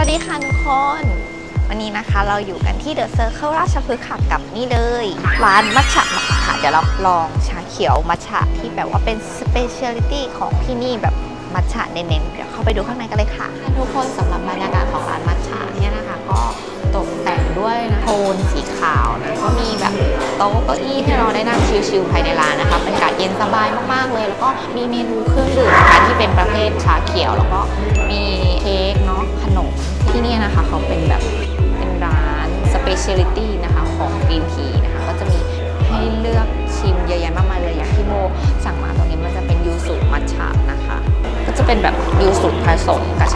วัสดีค่ะทุกคน วันนี้นะคะเราอยู่กันที่เดอะเซอร์เคิลราชพฤกษ์ค่ะกับนี่เลย ร้านมัทฉะมัทฉะค่ะ เดี๋ยวเราลองชาเขียวมัทฉะที่แบบว่าเป็นสเปเชียลิตี้ของที่นี่แบบมัทฉะเน้นๆ เดี๋ยวเข้าไปดูข้างในกันเลยค่ะ ทุกคนสำหรับบรรยากาศของร้านมัทฉะเนี่ยนะคะ ก็ตกแต่งด้วยนะโทนสีขาวนะก็มีแบบโต๊ะเก้าอี้ให้เราได้นั่งชิลๆภายในร้านนะคะบรรยากาศเย็นสบายมากๆเลย แล้วก็มีเมนูเครื่องดื่มนะคะที่เป็นประเภทชาเขียว เนี่ยนะคะเขาเป็นแบบเป็นร้านสเปเชียลิตี้นะคะของกรีนทีนะคะก็จะมีให้เลือกชิมเยอะแยะมากมายเลยอย่างที่โมสั่งมาตรงนี้มันจะเป็นยูสุมัทฉะนะคะ ก็จะเป็นแบบยูสุผสมกับช